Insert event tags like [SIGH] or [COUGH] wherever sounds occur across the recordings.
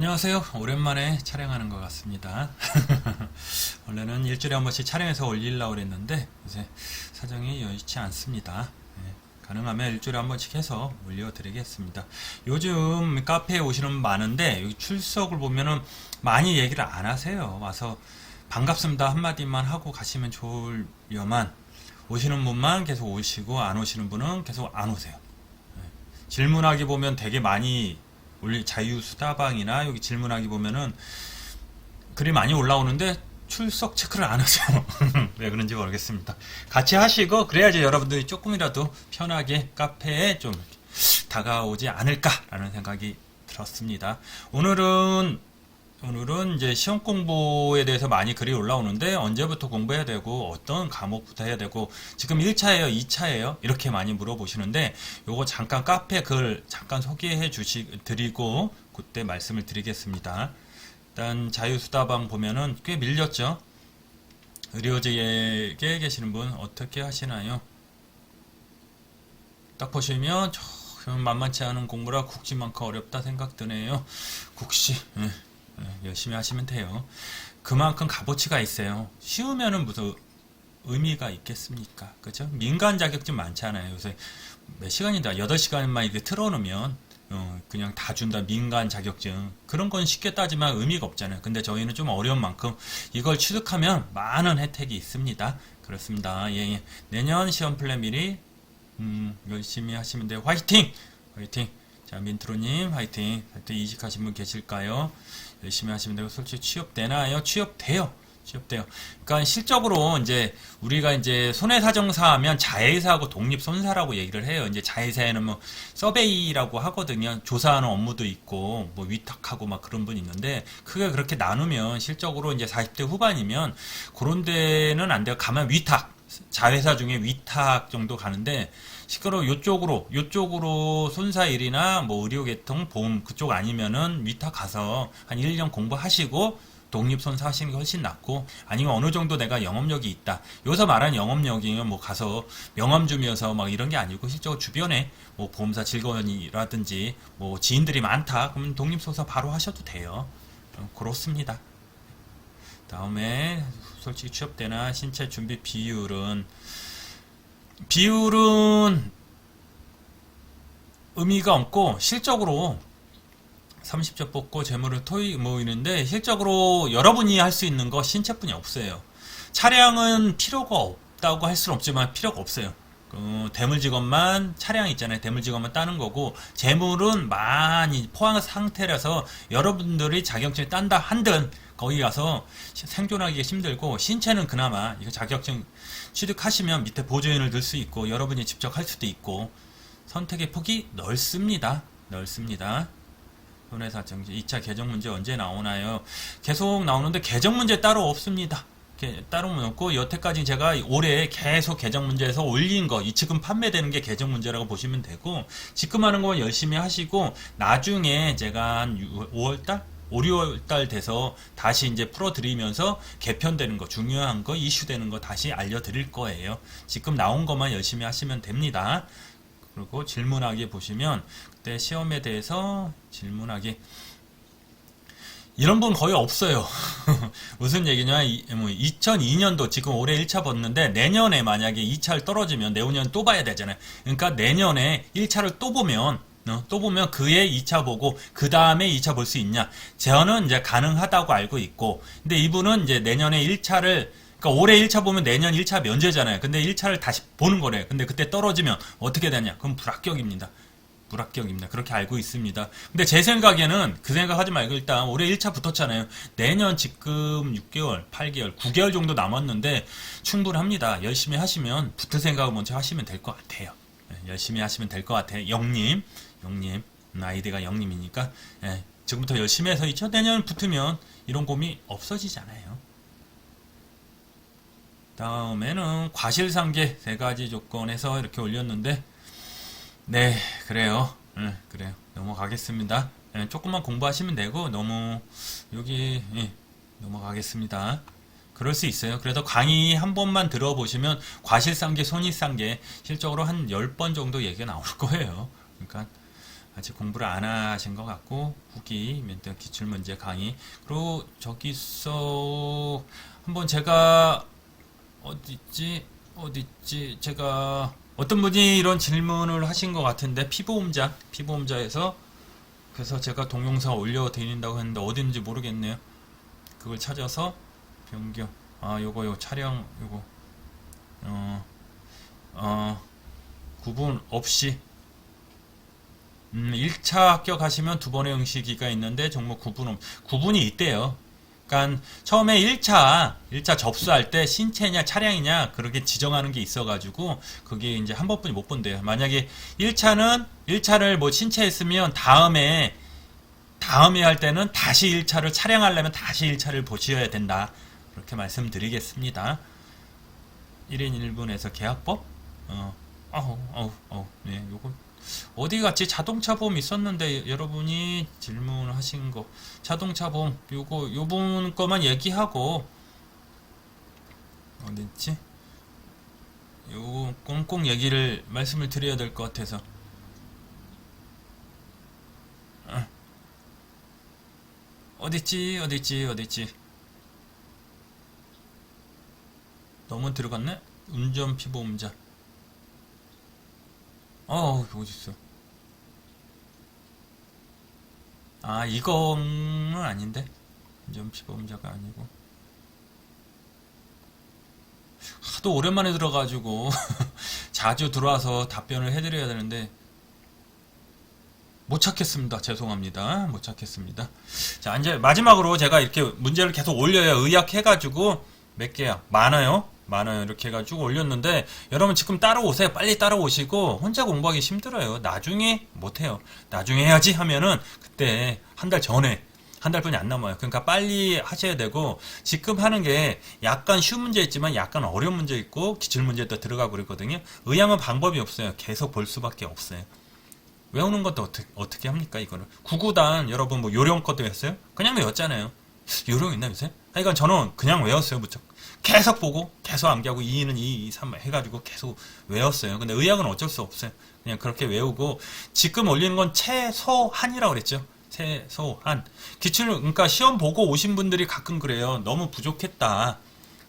안녕하세요. 오랜만에 촬영하는 것 같습니다. [LAUGHS] 원래는 일주일에 한 번씩 촬영해서 올리려고 그랬는데 이제 사정이 여의치 않습니다. 네, 가능하면 일주일에 한 번씩 해서 올려드리겠습니다. 요즘 카페에 오시는 분 많은데 여기 출석을 보면은 많이 얘기를 안 하세요. 와서 반갑습니다 한마디만 하고 가시면 좋을여만 오시는 분만 계속 오시고 안 오시는 분은 계속 안 오세요. 네, 질문하기 보면 되게 많이 올리 자유 수다방이나 여기 질문하기 보면은 글이 많이 올라오는데 출석 체크를 안 하세요. [LAUGHS] 왜 그런지 모르겠습니다. 같이 하시고 그래야지 여러분들이 조금이라도 편하게 카페에 좀 다가오지 않을까라는 생각이 들었습니다. 오늘은 오늘은 이제 시험 공부에 대해서 많이 글이 올라오는데 언제부터 공부해야 되고 어떤 과목부터 해야 되고 지금 1차예요, 2차예요? 이렇게 많이 물어보시는데 요거 잠깐 카페 글 잠깐 소개해 주시 드리고 그때 말씀을 드리겠습니다. 일단 자유수다방 보면은 꽤 밀렸죠. 의료제에 계시는 분 어떻게 하시나요? 딱 보시면 저 만만치 않은 공부라 국시만큼 어렵다 생각 드네요. 국시 예, 예, 열심히 하시면 돼요. 그만큼 값어치가 있어요. 쉬우면은 무슨 의미가 있겠습니까? 그죠? 민간 자격증 많잖아요. 요새 몇 시간이다. 8시간만 이렇게 틀어놓으면 어, 그냥 다 준다. 민간 자격증. 그런 건 쉽게 따지만 의미가 없잖아요. 근데 저희는 좀 어려운 만큼 이걸 취득하면 많은 혜택이 있습니다. 그렇습니다. 예, 예. 내년 시험 플랜 미리 음, 열심히 하시면 돼요. 화이팅! 화이팅! 자, 민트로님, 화이팅! 하여튼 이직하신 분 계실까요? 열심히 하시면 되고, 솔직히 취업되나요? 취업돼요. 취업돼요. 그러니까 실적으로 이제 우리가 이제 손해사정사 하면 자회사하고 독립손사라고 얘기를 해요. 이제 자회사에는 뭐 서베이라고 하거든요. 조사하는 업무도 있고 뭐 위탁하고 막 그런 분 있는데 크게 그렇게 나누면 실적으로 이제 40대 후반이면 그런 데는 안 돼요. 가면 위탁. 자회사 중에 위탁 정도 가는데 시끄러 요쪽으로 요쪽으로 손사 일이나 뭐 의료계통 보험 그쪽 아니면은 위탁 가서 한 1년 공부하시고 독립선사 하시는 게 훨씬 낫고 아니면 어느 정도 내가 영업력이 있다. 여기서 말하는 영업력이면 뭐 가서 명함주면서 막 이런 게 아니고 실제로 주변에 뭐 보험사 직원이라든지 뭐 지인들이 많다. 그러면 독립선사 바로 하셔도 돼요. 어, 그렇습니다. 다음에 솔직히 취업 때나 신체 준비 비율은 비율은 의미가 없고 실적으로 30점 뽑고 재물을 토이 모이는데 실적으로 여러분이 할 수 있는 거 신체뿐이 없어요. 차량은 필요가 없다고 할 수는 없지만 필요가 없어요. 그 대물 직업만 차량 있잖아요. 대물 직업만 따는 거고 재물은 많이 포항 상태라서 여러분들이 자격증 딴다 한든 거기 가서 생존하기가 힘들고 신체는 그나마 이거 자격증 취득하시면 밑에 보조인을 넣을 수 있고 여러분이 직접 할 수도 있고 선택의 폭이 넓습니다. 넓습니다. 손해사 정지 2차 개정 문제 언제 나오나요? 계속 나오는데 개정 문제 따로 없습니다. 게- 따로 없고 여태까지 제가 올해 계속 개정 문제에서 올린 거, 이 지금 판매되는 게 개정 문제라고 보시면 되고 지금 하는 건 열심히 하시고 나중에 제가 한 5월달 5, 6월 달 돼서 다시 이제 풀어드리면서 개편되는 거, 중요한 거, 이슈되는 거 다시 알려드릴 거예요. 지금 나온 것만 열심히 하시면 됩니다. 그리고 질문하기 보시면 그때 시험에 대해서 질문하기 이런 분 거의 없어요. [LAUGHS] 무슨 얘기냐? 이, 뭐 2002년도 지금 올해 1차 봤는데 내년에 만약에 2차를 떨어지면 내후년 또 봐야 되잖아요. 그러니까 내년에 1차를 또 보면 어, 또 보면 그의 2차 보고 그 다음에 2차 볼 수 있냐? 저는 이제 가능하다고 알고 있고 근데 이분은 이제 내년에 1차를 그러니까 올해 1차 보면 내년 1차 면제잖아요. 근데 1차를 다시 보는 거래요. 근데 그때 떨어지면 어떻게 되냐? 그럼 불합격입니다. 불합격입니다. 그렇게 알고 있습니다. 근데 제 생각에는 그 생각하지 말고 일단 올해 1차 붙었잖아요. 내년 지금 6개월, 8개월, 9개월 정도 남았는데 충분합니다. 열심히 하시면 붙을 생각을 먼저 하시면 될 것 같아요. 네, 열심히 하시면 될 것 같아요. 영님, 영님, 음, 아이디가 영님이니까 예, 지금부터 열심히 해서 2차 내년 붙으면 이런 고민 없어지잖아요. 다음에는 과실상계 세 가지 조건에서 이렇게 올렸는데 네, 그래요. 네, 그래요. 넘어가겠습니다. 네, 조금만 공부하시면 되고 너무 여기 예, 넘어가겠습니다. 그럴 수 있어요. 그래서 강의 한 번만 들어보시면 과실상계, 손익상계 실적으로 한 10번 정도 얘기가 나올 [LAUGHS] 거예요. 그러니까 아직 공부를 안 하신 것 같고 후기 멘트 기출 문제 강의. 그리고 저기 있어 한번 제가 어디 있지? 제가 어떤 분이 이런 질문을 하신 것 같은데 피보험자 피보험자에서 그래서 제가 동영상 올려드린다고 했는데 어딘지 모르겠네요. 그걸 찾아서 변경. 아 요거 요 촬영 요거. 어, 어 구분 없이 음, 1차 합격하시면 두 번의 응시기가 있는데 종목 구분 없, 구분이 있대요. 그러니까 처음에 1차 1차 접수할 때 신체냐 차량이냐 그렇게 지정하는 게 있어가지고 그게 이제 한 번뿐이 못 본대요. 만약에 1차는 1차를 뭐 신체 했으면 다음에 다음에 할 때는 다시 1차를 차량하려면 다시 1차를 보셔야 된다. 그렇게 말씀드리겠습니다. 1인 1분에서 계약법? 어, 어우, 어우, 어우, 네, 요거 어디 갔지? 자동차 보험 있었는데 여러분이 질문하신 거 자동차 보험 요거 요분 거만 얘기하고 어디 있지? 요 꽁꽁 얘기를 말씀을 드려야 될 것 같아서 어. 있지? 어디 있지? 너무 들어갔네? 운전 피보험자 어, 어디 있어? 아, 이거는 아닌데? 운전 피보험자가 아니고. 하도 오랜만에 들어가지고 [LAUGHS] 자주 들어와서 답변을 해드려야 되는데 못 찾겠습니다. 죄송합니다. 못 찾겠습니다. 자, 이제 마지막으로 제가 이렇게 문제를 계속 올려요. 의약해가지고 몇 개야? 많아요. 많아요. 이렇게 해가지고 올렸는데 여러분 지금 따라오세요. 빨리 따라오시고 혼자 공부하기 힘들어요. 나중에 못해요. 나중에 해야지 하면은 그때 한 달 전에 한 달뿐이 안 남아요. 그러니까 빨리 하셔야 되고 지금 하는 게 약간 쉬운 문제 있지만 약간 어려운 문제 있고 기출 문제도 들어가고 그랬거든요. 의향은 방법이 없어요. 계속 볼 수밖에 없어요. 외우는 것도 어떻게, 어떻게 합니까, 이거를? 구구단, 여러분 뭐 요령 것도 했어요? 그냥 외웠잖아요. 요령 있나 요새? 하여간 저는 그냥 외웠어요, 무척. 계속 보고, 계속 암기하고, 2는 2, 2, 3 해가지고 계속 외웠어요. 근데 의학은 어쩔 수 없어요. 그냥 그렇게 외우고, 지금 올리는 건 최소한이라고 그랬죠. 최소한. 기출, 그러니까 시험 보고 오신 분들이 가끔 그래요. 너무 부족했다.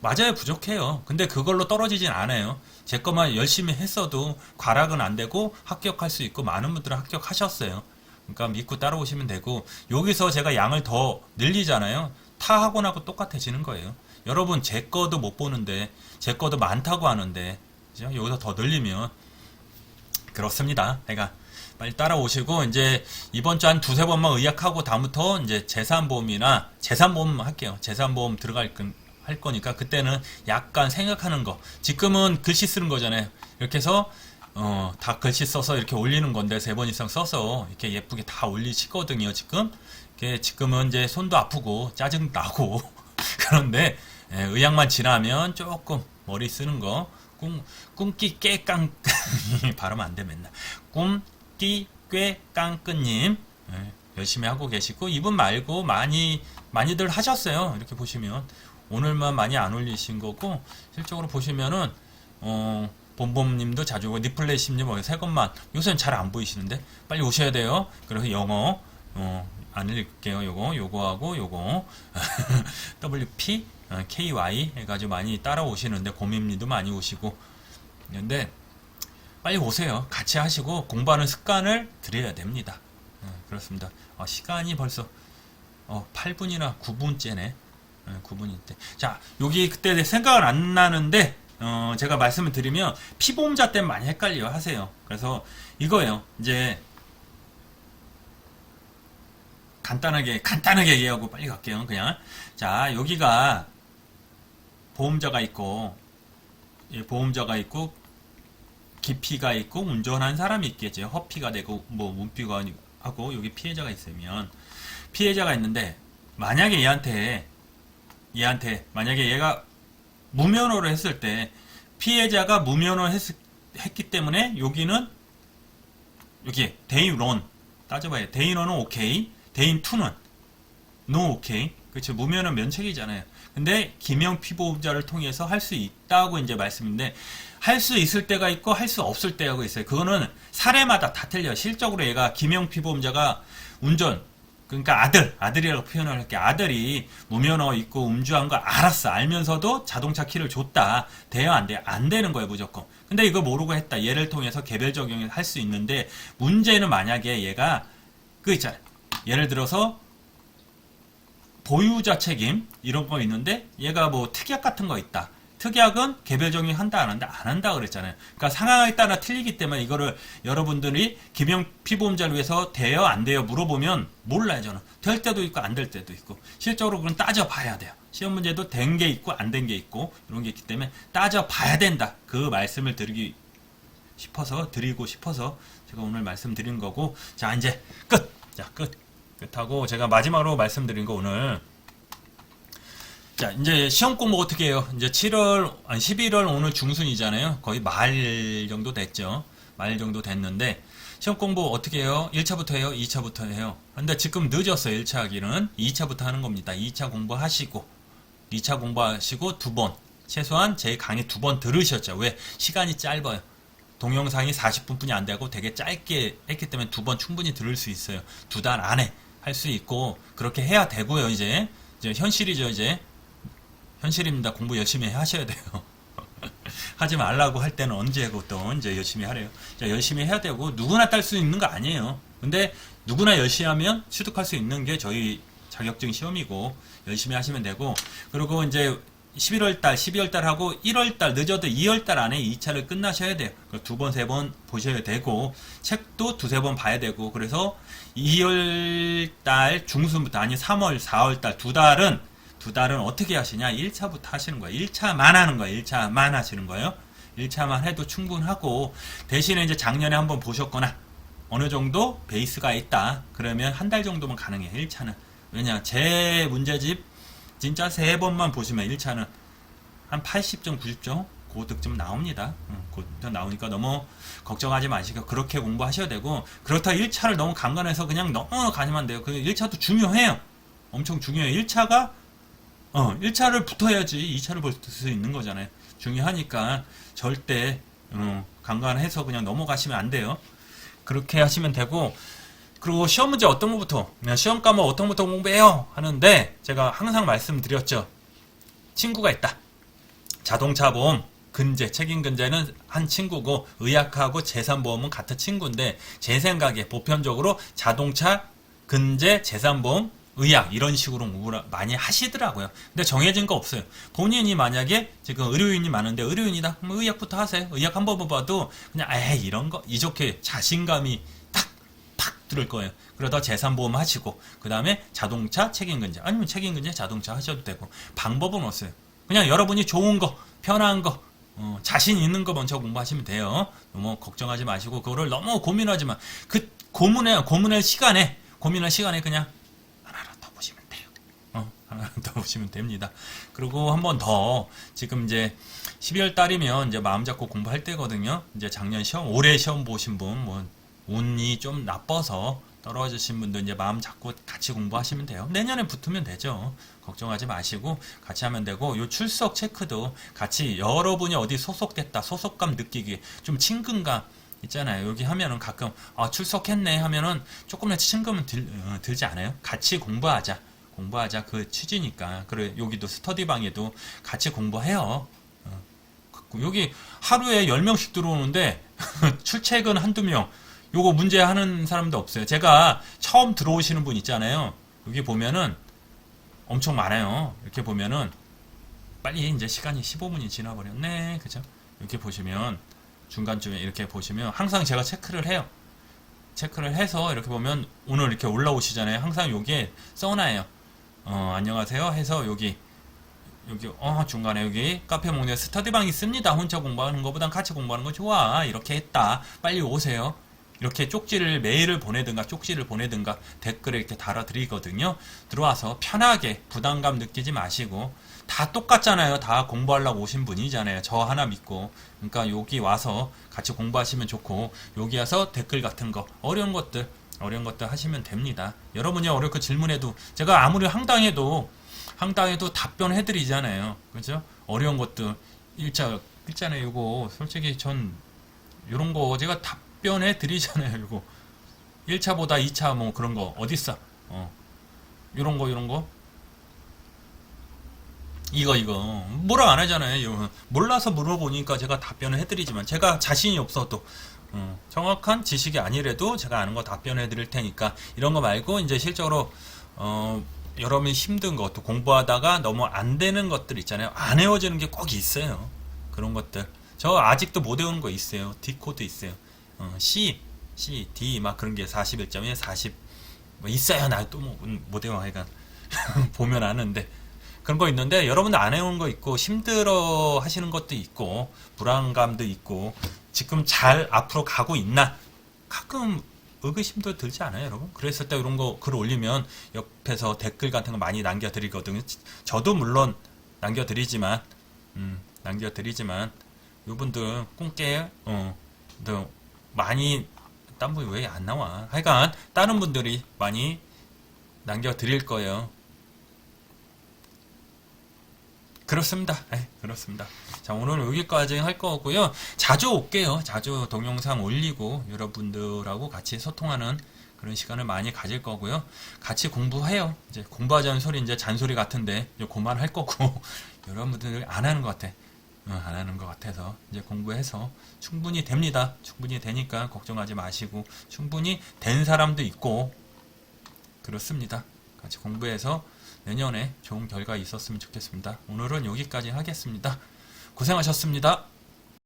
맞아요, 부족해요. 근데 그걸로 떨어지진 않아요. 제 것만 열심히 했어도 과락은 안 되고 합격할 수 있고 많은 분들은 합격하셨어요. 그러니까 믿고 따라오시면 되고 여기서 제가 양을 더 늘리잖아요. 타 학원하고 똑같아지는 거예요. 여러분 제 거도 못 보는데 제 거도 많다고 하는데 그죠? 여기서 더 늘리면 그렇습니다. 그러니까 빨리 따라오시고 이제 이번 주 한 두세 번만 의약하고 다음부터 이제 재산보험이나 재산보험 할게요. 재산보험 들어갈 건 할 거니까 그때는 약간 생각하는 거. 지금은 글씨 쓰는 거잖아요. 이렇게 해서 어, 다 글씨 써서 이렇게 올리는 건데 세 번 이상 써서 이렇게 예쁘게 다 올리시거든요. 지금 이게 지금은 이제 손도 아프고 짜증 나고 [LAUGHS] 그런데 예, 의학만 지나면 조금 머리 쓰는 거 꿈, 꿈끼 깨깡 [LAUGHS] 발음 안 돼 맨날 꿈끼 꾀깡끈님 예, 열심히 하고 계시고 이분 말고 많이 많이들 하셨어요. 이렇게 보시면 오늘만 많이 안 올리신 거고 실적으로 보시면은 어 봄봄님도 자주 오고 니플레이심님 뭐세 것만 요새는 잘 안 보이시는데 빨리 오셔야 돼요. 그래서 영어 어 안 읽을게요. 요거 요거하고 요거 [LAUGHS] WP 어, KY 해가지고 많이 따라오시는데 고민님도 많이 오시고 근데 빨리 오세요. 같이 하시고 공부하는 습관을 들여야 됩니다. 네, 그렇습니다. 아, 시간이 벌써 어, 8분이나 9분째네. 9분일 때. 자, 여기 그때 생각은 안 나는데, 어, 제가 말씀을 드리면, 피보험자 때문에 많이 헷갈려 하세요. 그래서 이거예요. 이제, 간단하게, 간단하게 얘기하고 빨리 갈게요. 그냥. 자, 여기가 보험자가 있고, 예, 보험자가 있고, 기피가 있고, 운전한 사람이 있겠죠. 허피가 되고, 뭐, 문피가 하고, 여기 피해자가 있으면, 피해자가 있는데, 만약에 얘한테 얘한테 만약에 얘가 무면허를 했을 때 피해자가 무면허 했, 했기 때문에 여기는 여기 대인 론 따져봐요. 대인 1은 오케이, 대인 2는 노 오케이. 그렇죠. 무면은 면책이잖아요. 근데 김영 피보험자를 통해서 할 수 있다고 이제 말씀인데 할 수 있을 때가 있고 할 수 없을 때가 있어요. 그거는 사례마다 다 틀려요. 실적으로 얘가 김영 피보험자가 운전 그러니까 아들 아들이라고 표현을 할게. 아들이 무면허 있고 음주한 거 알았어. 알면서도 자동차 키를 줬다. 돼요? 안 돼요? 안 되는 거예요 무조건. 근데 이거 모르고 했다. 얘를 통해서 개별 적용을 할 수 있는데 문제는 만약에 얘가 그 있잖아요. 예를 들어서 보유자 책임 이런 거 있는데 얘가 뭐 특약 같은 거 있다. 특약은 개별 적용 한다 안 한다 안 한다 그랬잖아요. 그러니까 상황에 따라 틀리기 때문에 이거를 여러분들이 김영 피보험자를 위해서 돼요 안 돼요 물어보면 몰라요 저는 될 때도 있고 안 될 때도 있고 실적으로 그건 따져 봐야 돼요. 시험 문제도 된 게 있고 안 된 게 있고 이런 게 있기 때문에 따져 봐야 된다. 그 말씀을 드리기 싶어서 드리고 싶어서 제가 오늘 말씀드린 거고 자 이제 끝. 자 끝. 끝하고 제가 마지막으로 말씀드린 거 오늘 자 이제 시험 공부 어떻게 해요? 이제 7월 아니 11월 오늘 중순이잖아요. 거의 말 정도 됐죠. 말 정도 됐는데 시험 공부 어떻게 해요? 1차부터 해요? 2차부터 해요? 근데 지금 늦었어요. 1차 하기는 2차부터 하는 겁니다. 2차 공부하시고 2차 공부하시고 두 번 최소한 제 강의 두 번 들으셨죠. 왜? 시간이 짧아요. 동영상이 40분뿐이 안 되고 되게 짧게 했기 때문에 두 번 충분히 들을 수 있어요. 두 달 안에 할 수 있고 그렇게 해야 되고요. 이제 이제 현실이죠. 이제 현실입니다. 공부 열심히 하셔야 돼요. [LAUGHS] 하지 말라고 할 때는 언제고 또 이제 열심히 하래요. 자, 열심히 해야 되고 누구나 딸 수 있는 거 아니에요. 근데 누구나 열심히 하면 취득할 수 있는 게 저희 자격증 시험이고 열심히 하시면 되고 그리고 이제 11월 달, 12월 달 하고 1월 달 늦어도 2월 달 안에 2차를 끝나셔야 돼요. 두 번, 세 번 보셔야 되고 책도 두세 번 봐야 되고 그래서 2월 달 중순부터 아니 3월, 4월 달 두 달은 두 달은 어떻게 하시냐? 1차부터 하시는 거예요. 1차만 하는 거예요. 1차만 하시는 거예요. 1차만 해도 충분하고 대신에 이제 작년에 한번 보셨거나 어느 정도 베이스가 있다. 그러면 한 달 정도면 가능해요. 1차는. 왜냐? 제 문제집 진짜 세 번만 보시면 1차는 한 80점, 90점 고득점 나옵니다. 응, 고득점 나오니까 너무 걱정하지 마시고 그렇게 공부하셔야 되고 그렇다 1차를 너무 강간해서 그냥 가지면 돼요. 그 1차도 중요해요. 엄청 중요해요. 1차가 어, 1차를 붙어야지 2차를 볼 수 있는 거잖아요. 중요하니까 절대 어, 강간해서 그냥 넘어가시면 안 돼요. 그렇게 하시면 되고 그리고 시험 문제 어떤 것부터 시험 과목 어떤 것부터 공부해요 하는데 제가 항상 말씀드렸죠. 친구가 있다. 자동차 보험 근제 책임 근제는 한 친구고 의약하고 재산 보험은 같은 친구인데 제 생각에 보편적으로 자동차 근제 재산 보험 의학 이런 식으로 공부를 많이 하시더라고요. 근데 정해진 거 없어요. 본인이 만약에 지금 의료인이 많은데 의료인이다. 그럼 의학부터 하세요. 의학 한 번 봐도 그냥 에이 이런 거 이렇게 자신감이 탁팍 들을 거예요. 그러다 재산보험 하시고 그 다음에 자동차 책임근제 아니면 책임근제 자동차 하셔도 되고 방법은 없어요. 그냥 여러분이 좋은 거 편한 거 어, 자신 있는 거 먼저 공부하시면 돼요. 너무 걱정하지 마시고 그거를 너무 고민하지만 그 고민해 고민할 시간에 고민할 시간에 그냥 하나로 더 보시면 돼요. 어, 하나 더 보시면 됩니다. 그리고 한 번 더 지금 이제 12월 달이면 이제 마음 잡고 공부할 때거든요. 이제 작년 시험 올해 시험 보신 분 뭐 운이 좀 나빠서 떨어지신 분도 이제 마음 잡고 같이 공부하시면 돼요. 내년에 붙으면 되죠. 걱정하지 마시고 같이 하면 되고 요 출석 체크도 같이 여러분이 어디 소속됐다 소속감 느끼기 좀 친근감 있잖아요. 여기 하면은 가끔 아 출석했네 하면은 조금이라도 친근은 들, 어, 들지 않아요? 같이 공부하자. 공부하자 그 취지니까 그래 여기도 스터디방에도 같이 공부해요. 어, 여기 하루에 10명씩 들어오는데 [LAUGHS] 출첵은 한두 명. 요거 문제 하는 사람도 없어요. 제가 처음 들어오시는 분 있잖아요. 여기 보면은 엄청 많아요. 이렇게 보면은 빨리 이제 시간이 15분이 지나버렸네. 그죠? 이렇게 보시면 중간쯤에 이렇게 보시면 항상 제가 체크를 해요. 체크를 해서 이렇게 보면 오늘 이렇게 올라오시잖아요. 항상 여기에 써놔요. 어, 안녕하세요. 해서 여기 여기 어 중간에 여기 카페 목내 스터디방 있습니다. 혼자 공부하는 것보단 같이 공부하는 거 좋아. 이렇게 했다. 빨리 오세요. 이렇게 쪽지를 메일을 보내든가 쪽지를 보내든가 댓글에 이렇게 달아드리거든요. 들어와서 편하게 부담감 느끼지 마시고 다 똑같잖아요. 다 공부하려고 오신 분이잖아요. 저 하나 믿고. 그러니까 여기 와서 같이 공부하시면 좋고 여기 와서 댓글 같은 거 어려운 것들 어려운 것들 하시면 됩니다. 여러분이 어렵고 질문해도 제가 아무리 황당해도 황당해도 답변해 드리잖아요. 그죠? 어려운 것도 일자 일자네 이거 솔직히 전 이런 거 제가 답변해 드리잖아요. 이거 1차보다 2차 뭐 그런 거 어딨어? 어. 이런 거 이런 거 이거 이거 뭐라 안 하잖아요. 몰라서 물어보니까 제가 답변을 해드리지만 제가 자신이 없어도 어, 정확한 지식이 아니래도 제가 아는 거 답변해 드릴 테니까 이런 거 말고 이제 실적으로 어, 여러분이 힘든 것도 공부하다가 너무 안 되는 것들 있잖아요. 안 외워지는 게 꼭 있어요. 그런 것들. 저 아직도 못 외우는 거 있어요. D 코드 있어요. 어, C, C, D 막 그런 게 41점에 40 뭐 있어요. 나 또 못 외워 하여간 [LAUGHS] 보면 아는데 그런 거 있는데 여러분들 안 해온 거 있고 힘들어 하시는 것도 있고 불안감도 있고 지금 잘 앞으로 가고 있나? 가끔 의구심도 들지 않아요 여러분? 그랬을 때 이런 거 글 올리면 옆에서 댓글 같은 거 많이 남겨드리거든요. 저도 물론 남겨드리지만 음, 남겨드리지만 이분들 꿈깨 어, 너 많이 딴분왜안 나와? 하여간 다른 분들이 많이 남겨드릴 거예요 그렇습니다. 네, 그렇습니다. 자, 오늘은 여기까지 할 거고요. 자주 올게요. 자주 동영상 올리고 여러분들하고 같이 소통하는 그런 시간을 많이 가질 거고요. 같이 공부해요. 이제 공부하자는 소리 이제 잔소리 같은데 이제 그만할 거고 [LAUGHS] 여러분들 안 하는 것 같아. 어, 안 하는 것 같아서 이제 공부해서 충분히 됩니다. 충분히 되니까 걱정하지 마시고 충분히 된 사람도 있고 그렇습니다. 같이 공부해서 내년에 좋은 결과 있었으면 좋겠습니다. 오늘은 여기까지 하겠습니다. 고생하셨습니다.